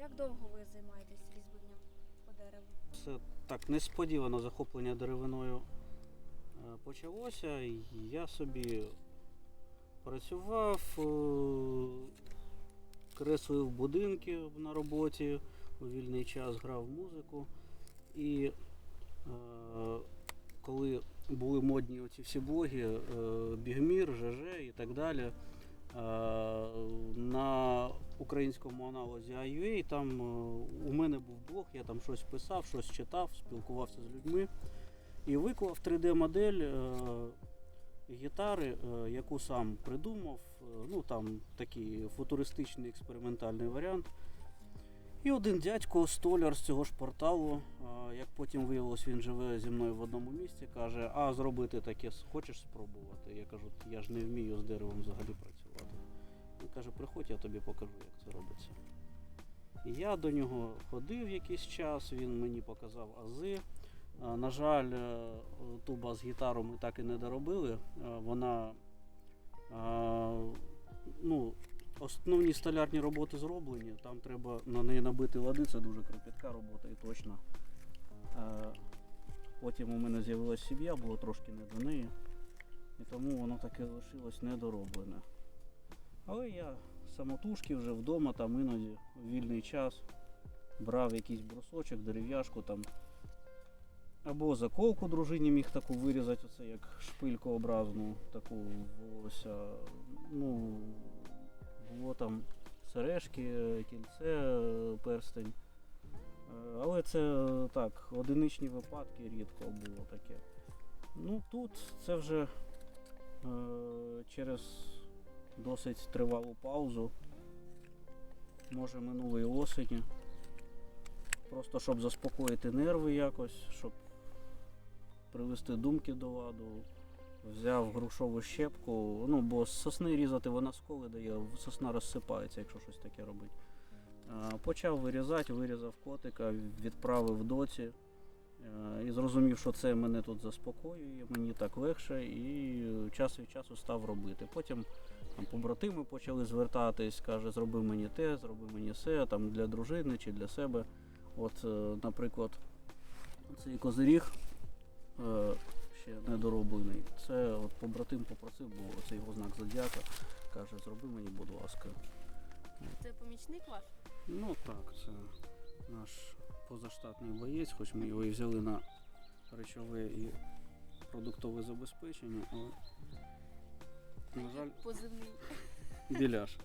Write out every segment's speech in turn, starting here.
Як довго ви займаєтесь різьбленням по дереву? Це так несподівано захоплення деревиною е, почалося. Я собі працював, е, креслив будинки на роботі, у вільний час грав музику. І е, коли були модні оці всі блоги, Бігмір, ЖЖ і так далі. Е, На українському аналозі IUA там е, у мене був блог, я там щось писав, щось читав, спілкувався з людьми і виклав 3D-модель е, гітари, яку сам придумав. Ну там такий футуристичний експериментальний варіант. І один дядько, столяр з цього ж порталу, як потім виявилось, він живе зі мною в одному місці, каже: А зробити таке хочеш спробувати? Я кажу, я ж не вмію з деревом взагалі працювати. Він каже, приходь, я тобі покажу, як це робиться. Я до нього ходив якийсь час, він мені показав ази. На жаль, е, ту бас-гітару ми так і не доробили. Е, Вона ну, основні столярні роботи зроблені. Там треба на неї набити води, це дуже кропітка робота і точно. Е, Потім у мене з'явилася сім'я, було трошки не до неї. І тому воно таке лишилось недороблене. Але я самотужки вже вдома, там іноді в вільний час брав якийсь брусочок, дерев'яшку там. Або заколку дружині міг таку вирізати, оце як шпилькообразну, таку волосся. Ну, було там сережки, кільце, перстень. Е, Але це так, одиничні випадки, рідко було таке. Ну тут це вже е, через досить тривалу паузу. Може минулої осені. Просто щоб заспокоїти нерви якось, щоб привести думки до ладу. Взяв грушову щепку, ну бо з сосни різати вона сколи дає, сосна розсипається, якщо щось таке робить. Почав вирізати, вирізав котика, відправив доці. Е, І зрозумів, що це мене тут заспокоює, мені так легше, і час від часу став робити. Потім там, побратими почали звертатись, каже, зроби мені те, зроби мені все, там для дружини чи для себе. От, е, наприклад, цей козиріг е, ще недороблений. Це от побратим попросив, бо це його знак зодіака. Каже, зроби мені, будь ласка. Це помічник ваш? Ну так, це наш позаштатний боєць, хоч ми його і взяли на речове і продуктове забезпечення, але, на жаль, Позивний. біляш.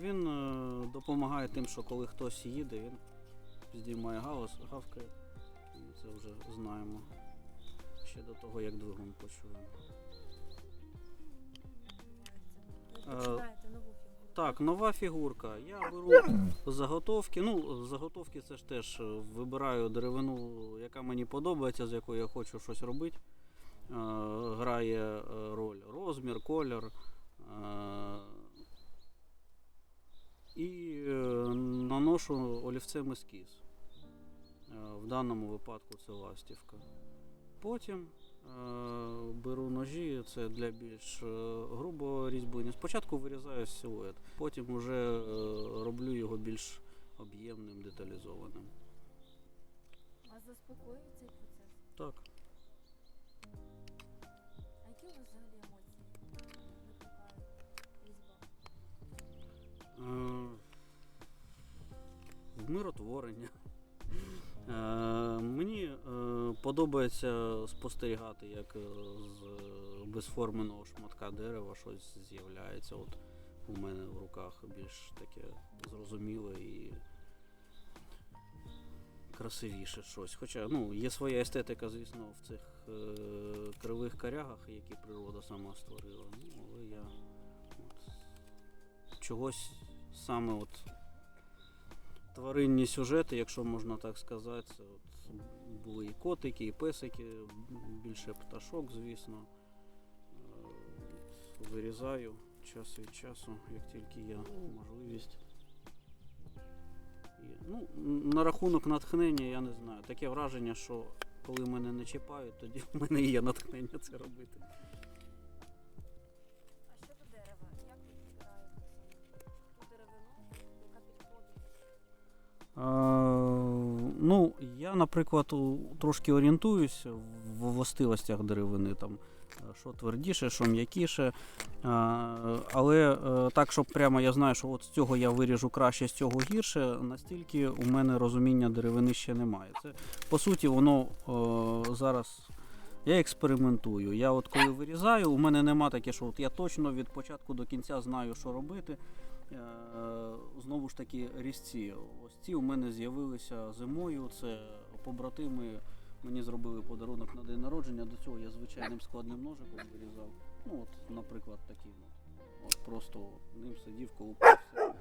Він е, допомагає тим, що коли хтось їде, він здіймає галас, гавкає. Ми це вже знаємо. Ще до того, як двигун почуємо. Е, починаєте нову фігуру. Так, нова фігурка. Я беру заготовки. Ну, заготовки це ж теж е, вибираю деревину, яка мені подобається, з якою я хочу щось робити. Е, Грає е, роль розмір, колір. І е, наношу олівцем ескіз. Е, В даному випадку це ластівка. Потім е, беру ножі, це для більш грубого різьблення. Спочатку вирізаю силует, потім вже роблю його більш об'ємним, деталізованим. Вас заспокоює цей процес? Так. Вмиротворення. Е, Мені е, подобається спостерігати, як е, з безформеного шматка дерева щось з'являється. От у мене в руках більш таке зрозуміле і красивіше щось. Хоча ну, є своя естетика, звісно, в цих кривих корягах, які природа сама створила. Ну, але я от, чогось саме от тваринні сюжети, якщо можна так сказати. От були і котики, і песики, більше пташок, звісно. Е, Вирізаю час від часу, як тільки є можливість. Ну, на рахунок натхнення я не знаю. Таке враження, що коли мене не чіпають, тоді в мене є натхнення це робити. Яка підходить? Я, наприклад, трошки орієнтуюсь в властивостях деревини, там, е, що твердіше, що м'якіше. А, Але е, так, щоб прямо я знаю, що от з цього я виріжу краще, з цього гірше, настільки у мене розуміння деревини ще немає. Це, по суті, воно е, зараз. Я експериментую. Я от коли вирізаю, у мене нема таке, що от я точно від початку до кінця знаю, що робити. Е, Знову ж таки, різці. Ось ці у мене з'явилися зимою. Це побратими мені зробили подарунок на день народження. До цього я звичайним складним ножиком вирізав. Ну, от, наприклад, ну. От просто ним сидів, колупався.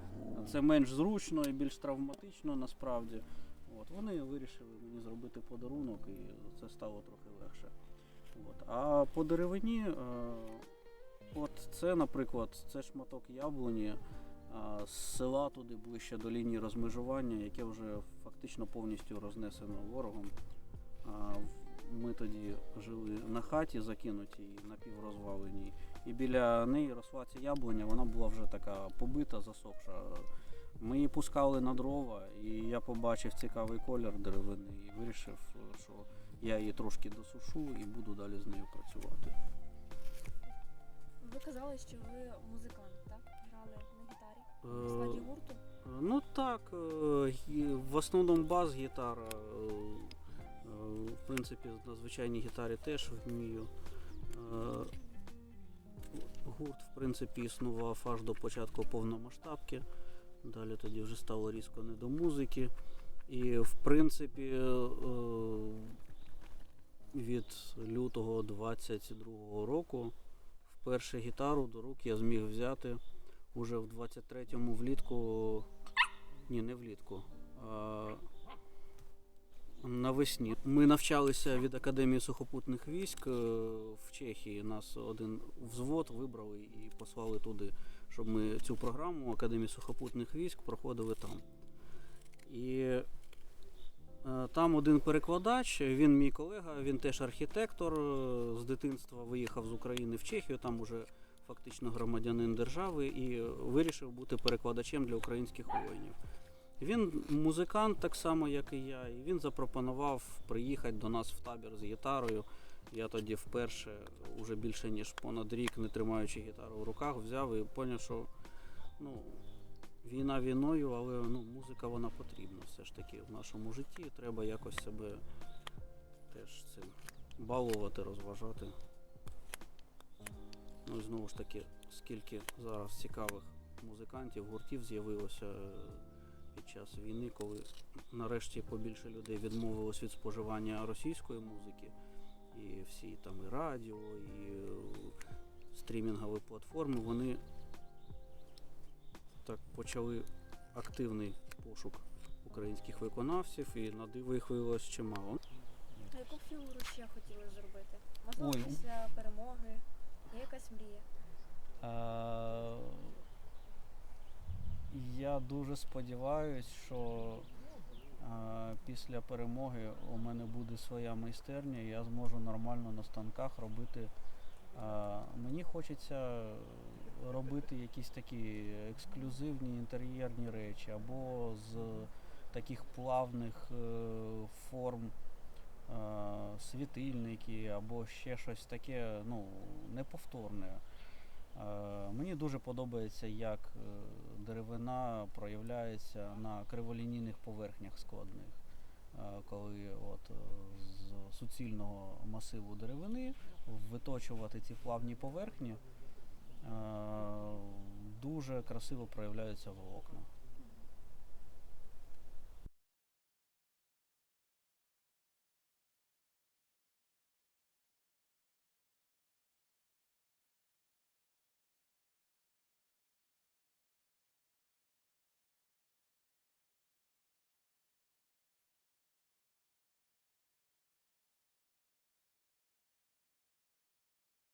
Це менш зручно і більш травматично насправді. От, вони вирішили мені зробити подарунок, і це стало трохи легше. От. А по деревині, е, от це, наприклад, це шматок яблуні з села туди ближче до лінії розмежування, яке вже фактично повністю рознесено ворогом. Ми тоді жили на хаті, закинутій напіврозваленій, і біля неї росла ця яблуня, вона була вже така побита, засохша. Ми її пускали на дрова, і я побачив цікавий колір деревини і вирішив, що я її трошки досушу і буду далі з нею працювати. Ви казали, що ви музикант, так? Грали в складі гурту. Ну так, е, в основному бас-гітара. е, е, В принципі, на звичайній гітарі теж вмію. Гурт, в принципі, існував аж до початку повномасштабки. Далі тоді вже стало різко не до музики. І в принципі, е, від лютого 22-го року вперше гітару до рук я зміг взяти уже в 23-му влітку. Ні, не влітку. А навесні. Ми навчалися від Академії сухопутних військ е, в Чехії. Нас один взвод вибрали і послали туди, щоб ми цю програму Академії сухопутних військ проходили там. І е, там один перекладач, він мій колега, він теж архітектор е, з дитинства виїхав з України в Чехію, там уже фактично громадянин держави і вирішив бути перекладачем для українських воїнів. Він музикант, так само, як і я, і він запропонував приїхати до нас в табір з гітарою. Я тоді вперше, уже більше ніж понад рік, не тримаючи гітару в руках, взяв і зрозумів, що ну, війна війною, але ну, музика вона потрібна все ж таки в нашому житті. Треба якось себе теж цим балувати, розважати. Ну і знову ж таки, скільки зараз цікавих музикантів, гуртів з'явилося е, під час війни, коли нарешті побільше людей відмовилось від споживання російської музики, і всі там і радіо, і е, стрімінгові платформи, вони так почали активний пошук українських виконавців, і на диво їх виявилось чимало. А яку фігуру ще хотіли зробити? Можливо, після перемоги. Є якась мрія? Е, Я дуже сподіваюся, що е, після перемоги у мене буде своя майстерня, і я зможу нормально на станках робити. Е, Мені хочеться робити якісь такі ексклюзивні інтер'єрні речі, або з таких плавних е, форм світильники, або ще щось таке ну, неповторне. Е, Мені дуже подобається, як е, деревина проявляється на криволінійних поверхнях складних. Е, Коли от, е, з суцільного масиву деревини виточувати ці плавні поверхні, е, дуже красиво проявляються волокна.